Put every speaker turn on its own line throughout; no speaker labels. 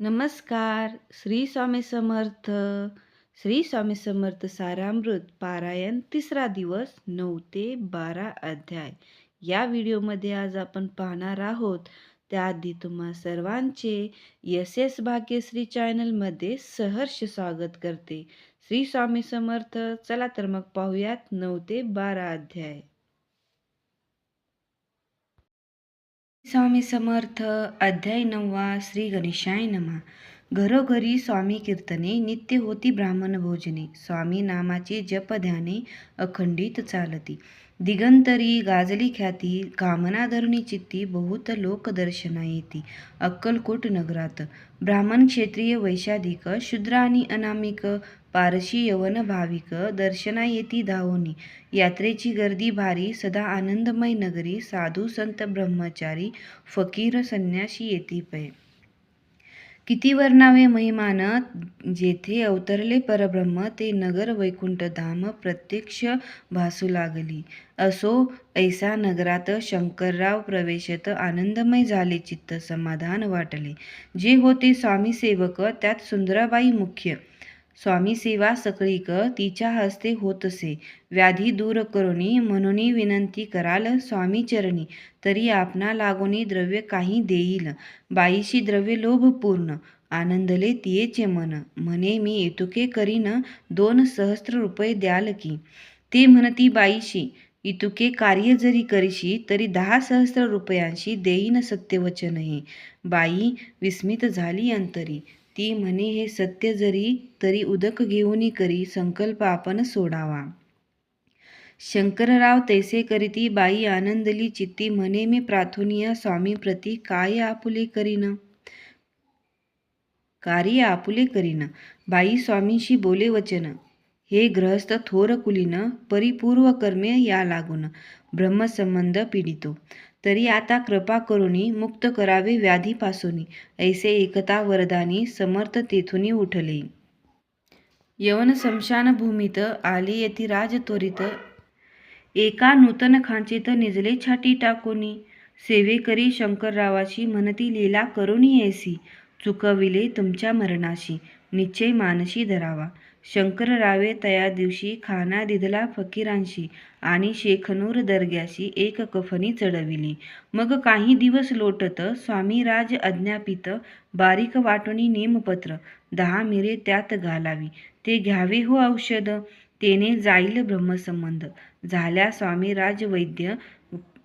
नमस्कार. श्री स्वामी समर्थ. श्री स्वामी समर्थ सारामृत पारायण तिसरा दिवस नऊ ते बारा अध्याय. या व्हिडिओमध्ये आज आपण पाहणार आहोत त्याआधी तुम्हा सर्वांचे एस एस भाग्यश्री चॅनलमध्ये सहर्ष स्वागत करते. श्री स्वामी समर्थ चला तर मग पाहूयात नऊ ते बारा अध्याय. स्वामी समर्थ अध्याय नववा श्री गणेशाय नमा. घरोघरी स्वामी कीर्तने नित्य होती ब्राह्मण भोजने. स्वामी नामाचे जप ध्याने अखंडित चालती. दिगंतरी गाजली ख्याती कामना धरुणी चित्ती बहुत लोक दर्शना येती. अक्कलकोट नगरात. ब्राह्मण क्षेत्रीय वैशाधिक शूद्र आणि अनामिक पारशी यवन भाविक दर्शना येती धावोनी. यात्रेची गर्दी भारी सदा आनंदमय नगरी साधू संत ब्रह्मचारी फकीर संन्याशी येती पै. किती वर्णावे महिमान जेथे अवतरले परब्रह्म ते नगर वैकुंठ धाम प्रत्यक्ष भासू लागली. असो ऐसा नगरात शंकरराव प्रवेशत आनंदमय झाले चित्त समाधान वाटले. जे होते स्वामी सेवक त्यात सुंदराबाई मुख्य स्वामी सेवा सकळीक तिच्या हस्ते होत असे. व्याधी दूर करुनी म्हणून विनंती कराल स्वामी चरणी तरी आपणा लागोनी द्रव्य काही देईल. बाईशी द्रव्य लोभ पूर्ण आनंदले तियेचे मन. म्हणे मी इतुके करीन दोन सहस्त्र रुपये द्याल की. ते म्हणती बाईशी इतुके कार्य जरी करीशी तरी दहा सहस्त्र रुपयांशी देईन सत्यवचन हे बाई विस्मित झाली अंतरी. ती म्हणे हे सत्य जरी तरी उदक घेऊनी करी संकल्प आपण सोडावा. शंकरराव तैसे करीती बाई आनंदली चित्ती म्हणे मी प्रार्थनिया स्वामी प्रती काय आपुले करीन? कार्य आपुले करीन? बाई स्वामींशी बोले वचन. हे ग्रहस्थ थोर कुलीन परिपूर्व कर्मे या लागून ब्रह्मसंबंध पीडितो. तरी आता कृपा करुनी मुक्त करावे व्याधीपासूनी. ऐसे एकता वरदानी समर्थ तेथुनी उठले. यवन स्मशानभूमीत आले येती राज त्वरित. एका नूतन खांचीत निजले छाटी टाकोनी. सेवेकरी शंकररावाची म्हणती लीला करुणी ऐसी. चुकविले तुमच्या मरणाशी. निश्चय मानशी धरावा. शंकररावे तया दिवशी खाना दिधला फकीरांशी आणि शेखनूर दर्ग्याशी एक कफनी चढविली. मग काही दिवस लोटत स्वामीराज अज्ञापित बारीक वाटणी नेमपत्र दहा मिरे त्यात घालावी. ते घ्यावे हो औषध? तेने जाईल ब्रह्मसंबंध. झाल्या स्वामीराज वैद्य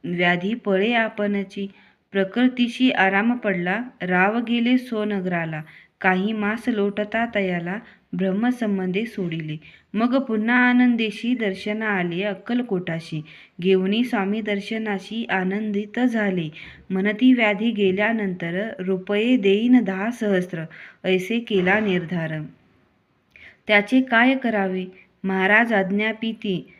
व्याधी पळे आपणची. प्रकृतीशी आराम पडला. राव गेले सोनगराला. काही मास लोटता तयाला. ब्रह्मसंबंधे सोडिले. मग पुन्हा आनंदेशी दर्शना आले अक्कलकोटाशी. घेऊनी स्वामी दर्शनाशी आनंदित झाले. मनती व्याधी गेल्यानंतर रुपये देईन दहा सहस्र ऐसे केला निर्धार त्याचे काय करावे? महाराज आज्ञापिती.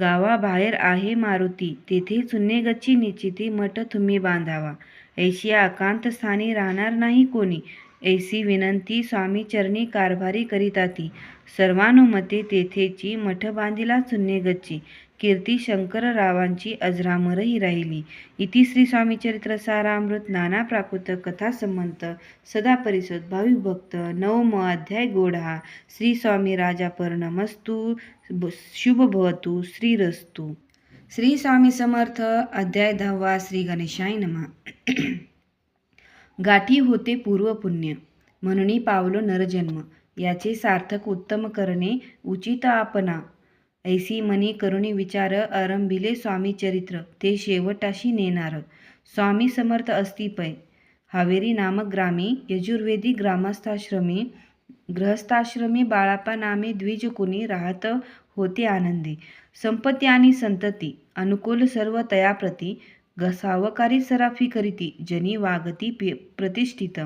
गावाबाहेर आहे मारुती. तेथे चुन्नेगच्ची निश्चिती मठ तुम्ही बांधावा. ऐशी आकांत स्थानी राहणार नाही कोणी. ऐसी विनंती स्वामी चरणी कारभारी करीताती सर्वानुमते तेथेची मठ बांधिला चुन्नेगच्ची कीर्ती शंकररावांची अजरामरही राहिली. इति श्री स्वामी चरित्र सारामृत नाना प्राकृत कथा संमंत सदा परिसद भाविक भक्त. नवम अध्याय गोढा श्री स्वामी राजा पर्णमस्तु शुभ भवतु. श्रीरस्तु श्री स्वामी समर्थ. अध्याय दहावा. श्री गणेशाय नमा. गाठी होते पूर्वपुण्य. म्हणून पावलो नरजन्म. याचे सार्थक उत्तम करणे उचित आपणा. ऐसी मनी करुणी विचार आरंभिले स्वामी चरित्र. ते शेवटाशी नेणार. स्वामी समर्थ अस्तिपय हावेरी नामक ग्रामी यजुर्वेदी ग्रामस्थाश्रमी गृहस्थाश्रमी बाळापा नामे द्विजकुनी राहत होते आनंदी. संपत्ती आणि संतती अनुकूल सर्व तयाप्रती घसावकारी सराफी करीती जनी वागती प्रतिष्ठित.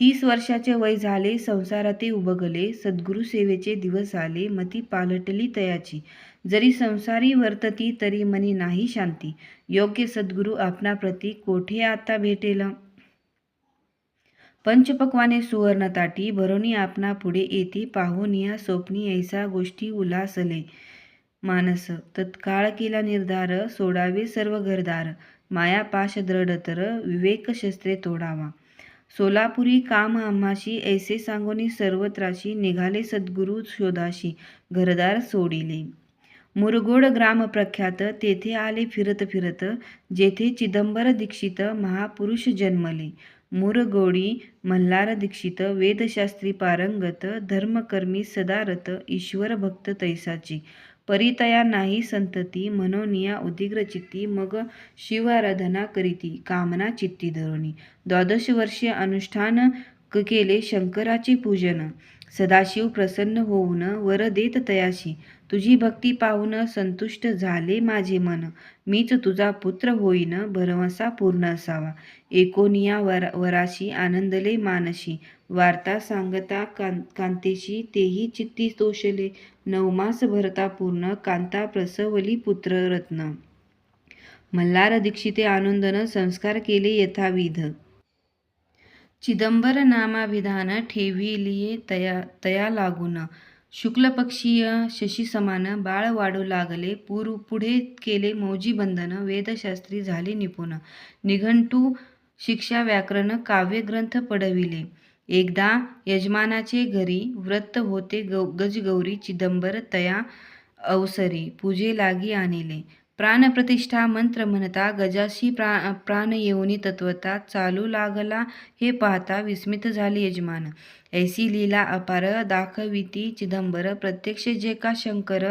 तीस वर्षाचे वय झाले संसाराते उभगले सद्गुरु सेवेचे दिवस आले मती पालटली तयाची. जरी संसारी वर्तती तरी मनी नाही शांती. योग्य सद्गुरु आपणाप्रती कोठे आता भेटेल? पंचपक्वाने सुवर्णताटी भरोनी आपणा पुढे येते पाहुनिया स्वप्नी ऐसा गोष्टी उलासले. मानस. तत्काळ केला निर्धार सोडावे सर्व घरदार. माया पाश विवेक शस्त्रे तोडावा. सोलापुरी काम आम्हाशी ऐसे सांगोनी सर्वत्राशी निघाले सद्गुरु शोधाशी घरदार सोडिले. मुरगोड ग्राम प्रख्यात तेथे आले फिरत फिरत जेथे चिदंबर दीक्षित महापुरुष जन्मले. मुरगोडी मल्हार दीक्षित वेदशास्त्री पारंगत धर्मकर्मी सदारत ईश्वर भक्त तैसाची. परितया नाही संतती मनोनिया उदिग्र चित्ती मग शिवाराधना करीती कामना चित्ती धरुणी द्वादश वर्षीय अनुष्ठान केले शंकराचे पूजन. सदाशिव प्रसन्न होऊन वर देत तयाशी. तुझी भक्ती पाहून संतुष्ट झाले माझे मन. मीच तुझा पुत्र होईन भरवसा पूर्ण असावा. एकोनिया वर वराशी आनंदले मानशी. वार्ता सांगता कां कांतेशी तेही चित्ती तोषले. नवमास भरता पूर्ण कांता प्रसवली पुत्ररत्न. मल्हार दीक्षिते आनंदन संस्कार केले यथाविध. चिदंबर नामाभिधान ठेविलिये तया तया लागून. शुक्लपक्षीय शशीसमान बाळ वाढू लागले पूर्व पुढे केले मौजी बंधन वेदशास्त्री झाले निपुण. निघंटू शिक्षा व्याकरण काव्यग्रंथ पडविले एकदा यजमानाचे घरी व्रत होते गौ गजगौरी चिदंबर तया अवसरी पूजे लागी आणले. प्राणप्रतिष्ठा मंत्र म्हणता गजाशी प्रा प्राण येऊनी तत्वता चालू लागला हे पाहता विस्मित झाले यजमान. ऐसी लीला अपार दाखविती चिदंबर प्रत्यक्ष जे का शंकर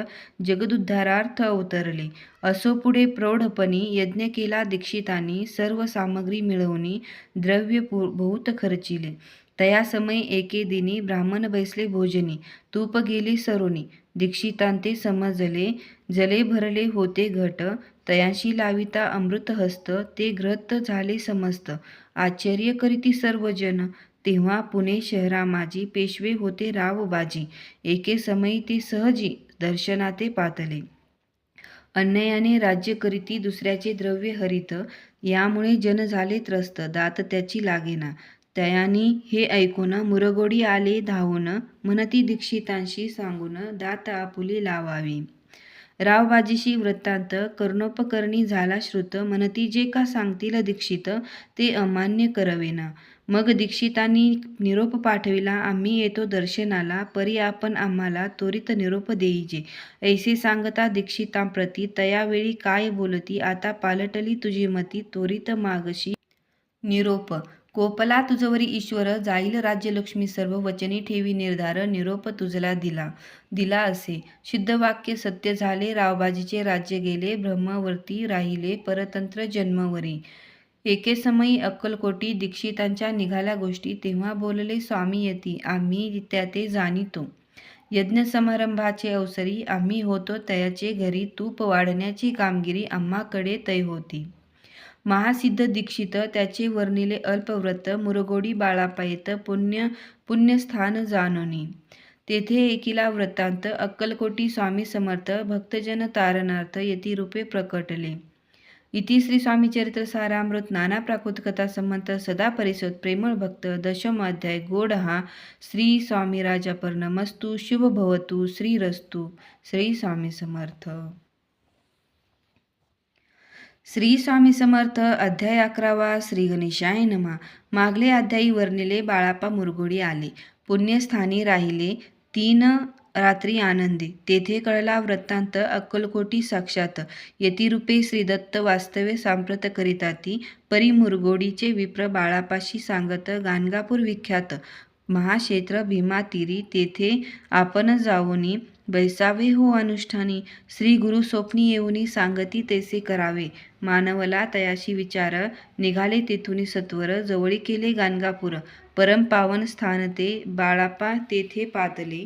जगदुद्धारार्थ अवतरले. असो पुढे प्रौढपणी यज्ञ केला दीक्षितांनी सर्व सामग्री मिळवणी द्रव्य बहुत खर्चिले. तया समय एके दिनी ब्राह्मण बैसले भोजनी तूप गेली सरोनी. दीक्षितांते समजले जले भरले होते घट तयाशी लाविता अमृत हस्त ते ग्रत झाले समस्त. आश्चर्य करीती सर्वजन तेव्हा पुणे शहरा माझी पेशवे होते रावबाजी. एके समयी ते सहजी दर्शनाते पातले. अन्यायाने राज्य करीती दुसऱ्याचे द्रव्य हरित यामुळे जन झाले त्रस्त दात त्याची लागेना. त्यानी हे ऐकून मुरगोडी आले धावून म्हणती दीक्षितांशी सांगून दात आपुले लावावी. रावबाजीशी वृत्तांत कर्णोपकरणी झाला श्रुत म्हणती जे का सांगतील दीक्षित ते अमान्य करवेना. मग दीक्षितांनी निरोप पाठविला आम्ही येतो दर्शनाला परी आपण आम्हाला त्वरित निरोप देईजे. ऐसे सांगता दीक्षितांप्रती तयावेळी काय बोलती आता पालटली तुझी मती त्वरित मागशी निरोप. कोपला तुझवरी ईश्वर जाईल राज्यलक्ष्मी सर्व वचनी ठेवी निर्धार निरोप तुझला दिला दिला असे. सिद्धवाक्य सत्य झाले रावबाजीचे राज्य गेले ब्रह्मवर्ती राहिले परतंत्र जन्मवरी. एके समयी अक्कलकोटी दीक्षितांच्या निघाल्या गोष्टी तेव्हा बोलले स्वामी यती आम्ही त्या ते जाणितो. यज्ञ समारंभाचे अवसरी आम्ही होतो तयाचे घरी तूप वाढण्याची कामगिरी आम्हाकडे तय होती. महासिद्ध दीक्षित त्याचे वर्णिले अल्पव्रत मुरगोडी बाळापायत पुण्य पुण्यस्थान जानोनी तेथे एकिला वृत्तांत अक्कलकोटी स्वामी समर्थ भक्तजन तारणार्थ यतिरूपे प्रकटले. इति श्री स्वामी चरित्र सारामृत नाना प्राकृत कथा संमत सदा परिसोत प्रेमळ भक्त दशम अध्याय गोड हा श्री स्वामी राजापर्णमस्तु शुभ भवतु श्रीरस्तु श्री स्वामी समर्थ. श्री स्वामी समर्थ अध्याय अकरावा श्री गणेशाय नमा. मागले अध्यायी वर्णिले बाळापा मुरगोडी आले. पुण्यस्थानी राहिले तीन रात्री आनंदी. तेथे कळला वृत्तांत अक्कलकोटी साक्षात. यतिरूपे श्रीदत्त वास्तव्य सांप्रत करिताती परी मुरगोडीचे विप्र बाळापाशी सांगत गाणगापूर विख्यात. महाक्षेत्र भीमातीरी तेथे आपण जाऊनी बैसावे हो अनुष्ठानी. श्री गुरु स्वप्नी येऊनी सांगती तैसे करावे. मानवला तयाशी विचार निघाले तेथुनी सत्वर जवळी केले गाणगापूर. परम पावन स्थान ते बाळापा तेथे पातले.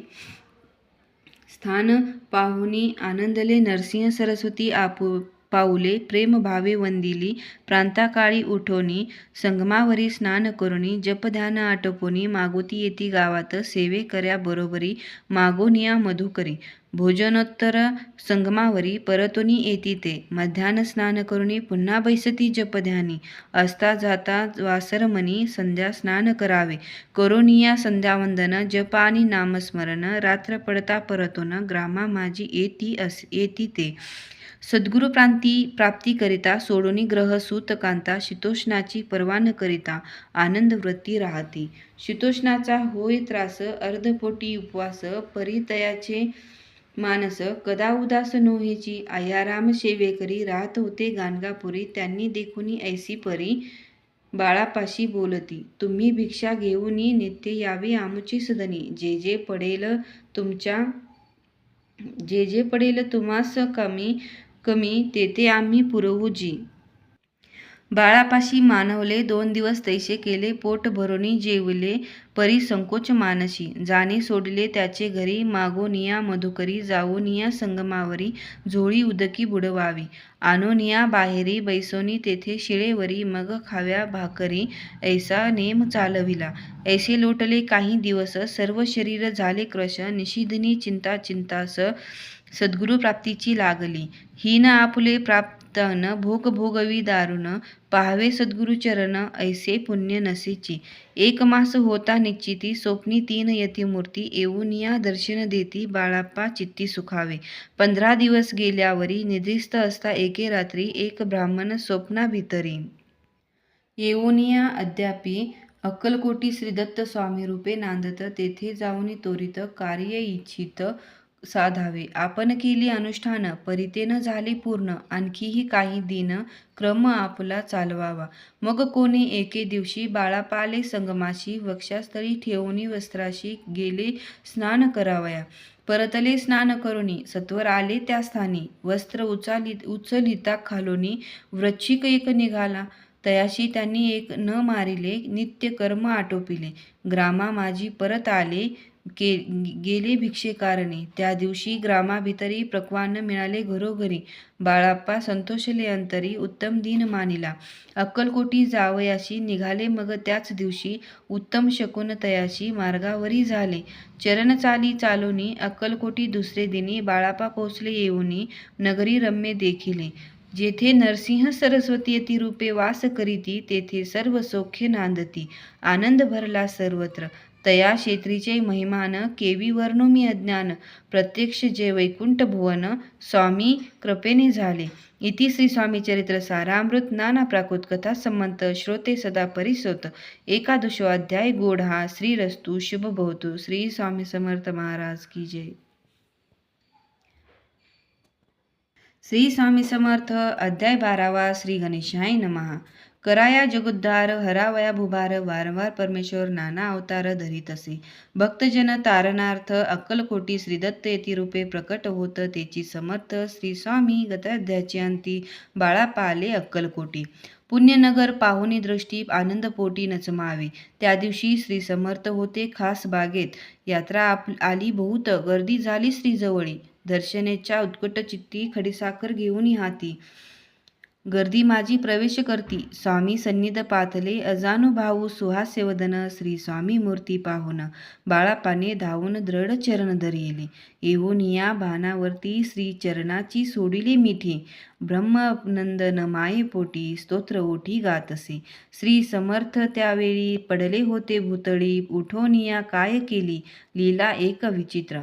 स्थान पाहुनी आनंदले नरसिंह सरस्वती आपू पाऊले प्रेम भावे वंदिली प्रांताकाळी उठोनी संगमावरी स्नान करुणी जपध्यान आटोपोनी मागोती येती गावात सेवे कर्या बरोबरी मागोनिया मधुकरी भोजनोत्तर संगमावरी परतोनी येती ते मध्यान स्नान करुणी पुन्हा बैसती जपध्यानी असता जाता वासरमणी संध्या स्नान करावे करोनिया संध्यावंदन जप आणि नामस्मरण रात्र पडता परतोन ग्रामा माझी येती अस येती ते सद्गुरु प्रांती प्राप्तीकरिता सोडोनी ग्रह सूतकांता शीतोष्णाची पर्वा न करिता आनंद वृत्ती राहती. शीतोष्णाचा होय त्रास अर्धपोटी उपवास परितयाचे मानस कदा उदास नोहेची आयाराम सेवेकरी राहत होते गाणगापुरी त्यांनी देखुनी ऐसी परी बाळापाशी बोलती तुम्ही भिक्षा घेऊनी नित्य यावे आमची सदनी जे जे पडेल तुमच्या जे जे पडेल तुम्हास कमी कमी तेथे आम्ही पुरवू जी. बाळापाशी मानवले दोन दिवस तैसे केले पोट भरोनी जेवले परी संकोच मानसी. जाणे सोडले त्याचे घरी मागोनिया मधुकरी जाऊनिया संगमावरी झोळी उदकी बुडवावी. आणोनिया बाहेरी बैसोनी तेथे शिळेवरी मग खाव्या भाकरी ऐसा नेम चालविला. ऐसे लोटले काही दिवस सर्व शरीर झाले क्रश निषिधनी चिंता चिंतास सद्गुरु प्राप्तीची लागली. हीन आपुले प्राप्तन भोग भोगवी दारुण पाहावे सद्गुरु चरण ऐसे पुण्य नसेची. एक मास होता निश्चिती स्वप्नी तीन यतिमूर्ती येऊनिया दर्शन देती बाळाप्पा चित्ती सुखावे. पंधरा दिवस गेल्यावरी निद्रिस्त असता एके रात्री एक ब्राह्मण स्वप्ना भितरी. येऊनिया अद्यापी अक्कलकोटी श्रीदत्त स्वामी रूपे नांदत तेथे जाऊन त्वरित कार्य इच्छित साधावे. आपण केली अनुष्ठान परितेन झाले पूर्ण आणखीही काही दिन क्रम आपला चालवावा. मग कोणी एके दिवशी बाळापाले संगमाशी वक्षास्थळी ठेवून वस्त्राशी गेले स्नान करावया. परतले स्नान करुणी सत्वर आले त्या स्थानी. वस्त्र उचाली उचलिता खालोनी वृच्छिक एक निघाला. तयाशी त्यांनी एक न मारिले नित्य कर्म आटोपिले. ग्रामा माझी परत आले के गेले भिक्षेकारणे त्या दिवशी ग्रामाभितरी प्रक्वान्न मिळाले घरोघरी. बाळाप्पा संतोषले अंतरी उत्तम दिन मानिला. अक्कलकोटी जावयाशी निघाले मग त्याच दिवशी उत्तम शकून तयाशी मार्गावरी झाले. चरणचाली चालोनी अक्कलकोटी दुसरे दिनी बाळापा पोचले येऊनी नगरी रम्य देखिले. जेथे नरसिंह सरस्वती यती रूपे वास करीती तेथे सर्व सौख्य नांदती. आनंद भरला सर्वत्र. तया क्षेत्रीचे महिमान केवी वर्णुमी अज्ञान प्रत्यक्ष जे वैकुंठ भुवन स्वामी कृपेने झाले. इति श्री स्वामी चरित्र सारामृत नाना प्राकृत कथा संमंत श्रोते सदा परिसोत. एकादशो अध्याय गोढा श्रीरस्तु शुभ भवतु श्री स्वामी समर्थ महाराज की जय. श्री स्वामी समर्थ अध्याय बारावा श्री गणेशाय नमहा कराया जगोद्धार हरावया भुभार वारंवार परमेश्वर नाना अवतार धरीत असे. भक्तजन तारणार्थ अक्कलकोटी श्रीदत्त येती रूपे प्रकट होत त्याची समर्थ श्री स्वामी गताध्याची अंती बाळा पाले अक्कलकोटी पुण्यनगर पाहुणी दृष्टी आनंदपोटी नचमावे. त्या दिवशी श्री समर्थ होते खास बागेत. यात्रा आप आली बहुत गर्दी झाली श्रीजवळी. दर्शनेच्या उत्कट चित्ती खडीसाखर घेऊन हाती. गर्दी माझी प्रवेश करती. स्वामी सन्निध पाथले अजानुभाऊ सुहास्यवदन श्री स्वामी मूर्ती पाहून बाळापाने धावून दृढ चरण धरिले. येऊन या भानावरती श्री चरणाची सोडिले मिठी. ब्रह्मनंदन मायेपोटी स्तोत्र ओठी गात असे श्री समर्थ त्यावेळी पडले होते भूतळी उठोनिया काय केली? लीला एक विचित्र.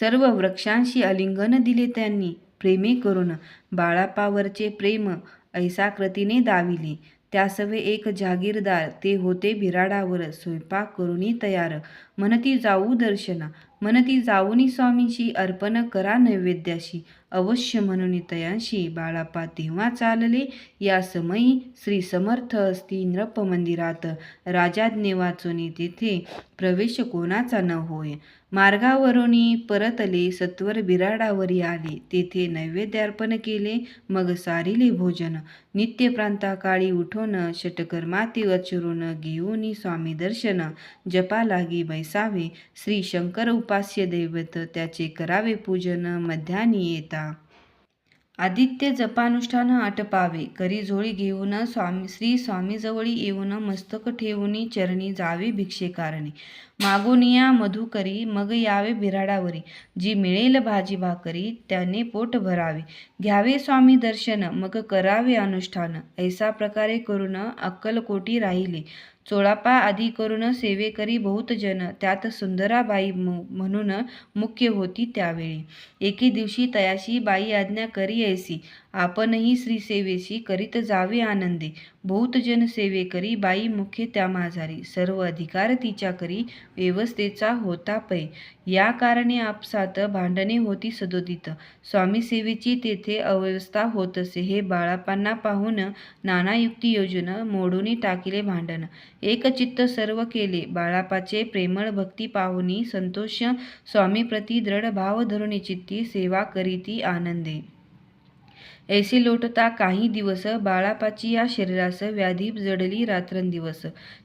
सर्व वृक्षांशी आलिंगन दिले त्यांनी. प्रेमे करून बाळापावरचे प्रेम ऐसाकृतीने दाविले. त्यासवे एक जागीरदार ते होते बिराडावर स्वयंपाक करुणी तयार. म्हणती जाऊ दर्शना. म्हणती जाऊनी स्वामींशी अर्पण करा नैवेद्याशी. अवश्य म्हणून तयांशी बाळापा तेव्हा चालले. या समयी श्री समर्थ असती नृप मंदिरात राजाज्ञे वाचोनी तेथे प्रवेश कोणाचा न होय. मार्गावरोनी परतले सत्वर बिराडावरी आले. तेथे नैवेद्य अर्पण केले मग सारिले भोजन. नित्य प्रांताकाळी उठून षटकर्माती अचरून घेऊन स्वामी दर्शन जपा लागी बैसावे. श्री शंकर उपास्य दैवत त्याचे करावे पूजन मध्यानी येता. आदित्य जपानुष्ठान आटपावे करी झोळी घेऊन स्वामी श्री स्वामीजवळी येऊन मस्तक ठेवून चरणी जावे भिक्षेकारणे मागोनिया मधुकरी मग यावे बिराडावरी. जी मिळेल भाजी भाकरी त्याने पोट भरावे. घ्यावे स्वामी दर्शन मग करावे अनुष्ठान. ऐसा प्रकारे करून अक्कलकोटी राहिले. चोळापा आदी करून सेवेकरी बहुत जन त्यात सुंदराबाई म्हणून मुख्य होती त्यावेळी. एके दिवशी तयाशी बाई आज्ञा करी ऐसी. आपणही श्रीसेवेशी करीत जावे आनंदे. बहुत सेवे करी बाई मुख्य त्या माझारी सर्व अधिकार तिच्या करी व्यवस्थेचा होता पै. या कारणे आपसात भांडणे होती सदोदित. स्वामी सेवेची तेथे अव्यवस्था होत असे हे बाळापांना पाहून नाना युक्ती योजन मोडून टाकिले भांडण. एक चित्त सर्व केले. बाळापाचे प्रेमळ भक्ती पाहुनी संतोष स्वामीप्रती दृढ भाव धरुणी चित्ती सेवा करीती आनंदे. ऐसे लोटता काही दिवस बाळापाची या शरीरास व्याधी जडली रात्रंदिवस.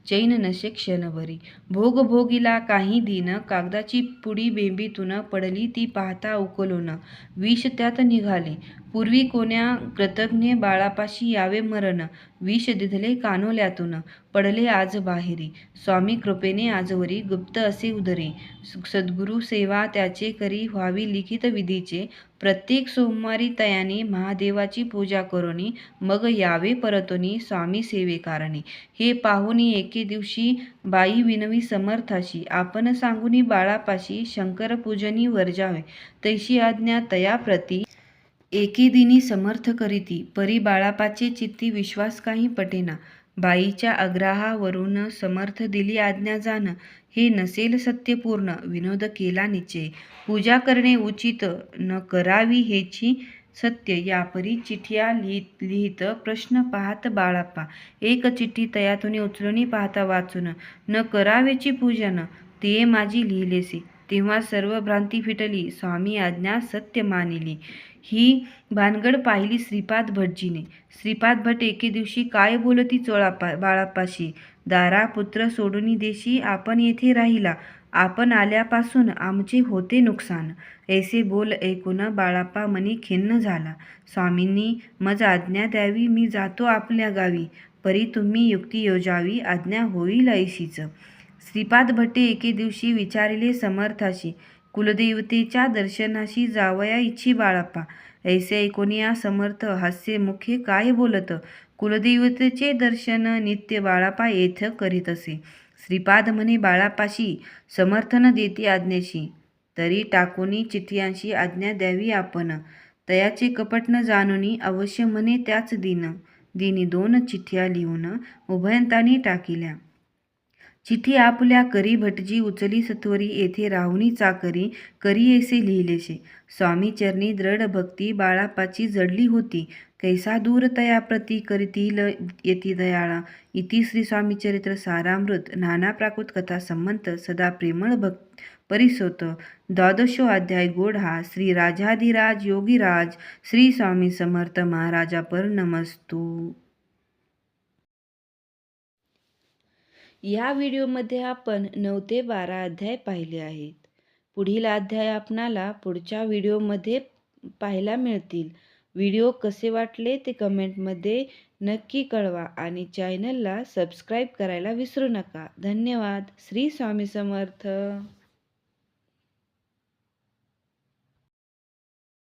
चैन नशे क्षणभरी. भोग भोगिला काही दिन कागदाची पुडी बेंबीतून पडली ती पाहता उकलून. विष त्यात निघाले. पूर्वी कोण्या कृतज्ञ बाळापाशी यावे मरण. विष दिधले कानोल्यातून. पडले आज बाहेरी. स्वामी कृपेने आजवरी गुप्त असे उदरे. सद्गुरु सेवा त्याचे करी व्हावी लिखित विधीचे. प्रत्येक सोमवारी तयाने महादेवाची पूजा करोनी मग यावे परतोनी स्वामी सेवेकारणी हे पाहुनी एके दिवशी बाई विनवी समर्थाशी आपण सांगुनी बाळापाशी शंकर पूजनी वर्जावे तैशी आज्ञा तयाप्रती एके दिनी समर्थ करीती परी बाळापाचे चित्ती विश्वास काही पटेना. बाईच्या आग्रहावरून समर्थ दिली आज्ञा जाण. हे नसेल सत्यपूर्ण विनोद केला निचे. पूजा करणे उचित न करावी हेची सत्य यापरी चिठ्या लिहित लिहित प्रश्न पाहत बाळाप्पा. एक चिठ्ठी तयातून उचलून पाहता वाचून न करावेची पूजन ते माझी लिहिलेसे. तेव्हा सर्व भ्रांती फिटली स्वामी आज्ञा सत्य मानिली. ही भानगड पाहिली श्रीपाद भटजीने. श्रीपाद भट एके दिवशी काय बोलती चोळापा बाळापाशी? दारा पुत्र सोडून देशी आपण येथे राहिला. आपण आल्यापासून आमचे होते नुकसान. ऐसे बोल ऐकून बाळाप्पा मनी खिन्न झाला. स्वामींनी मज आज्ञा द्यावी मी जातो आपल्या गावी. परी तुम्ही युक्ती योजावी आज्ञा होईल ऐशीच. श्रीपाद भट्टे एके दिवशी विचारिले समर्थाशी. कुलदेवतेच्या दर्शनाशी जावया इच्छी बाळाप्पा. ऐसे ऐकोनिया समर्थ हास्य मुखे काय बोलत? कुलदेवतेचे दर्शन नित्य बाळापा येथ करीत असे. श्रीपाद म्हणे बाळापाशी समर्थन देते आज्ञेशी. तरी टाकोनी चिठ्यांशी आज्ञा द्यावी आपण. तयाचे कपट न जाणुनी अवश्य म्हणे त्याच दिन. दिनी दोन चिठ्ठ्या लिहून उभयंतांनी टाकिल्या. चिठी आपल्या करी भटजी उचली सत्वरी येथे राहुनी चाकरी करी ऐसे लिहिलेशे. स्वामी चरणी दृढ भक्ती बाळापाची जडली होती. कैसा दूर तया प्रती करीतील येती दयाळा. इति श्री स्वामी चरित्र सारामृत. नाना प्राकृत कथा संमंत सदा प्रेमळ भक्त परिसोत. द्वादशो अध्याय गोढा श्री राजाधिराज योगीराज. श्री स्वामी समर्थ महाराजा पर नमस्तू. या व्हिडिओमध्ये आपण नऊ ते बारा अध्याय पाहिले आहेत. पुढील अध्याय आपणाला पुढच्या व्हिडिओमध्ये पाहायला मिळतील. व्हिडिओ कसे वाटले ते कमेंटमध्ये नक्की कळवा आणि चॅनलला सबस्क्राईब करायला विसरू नका. धन्यवाद. श्री स्वामी समर्थ.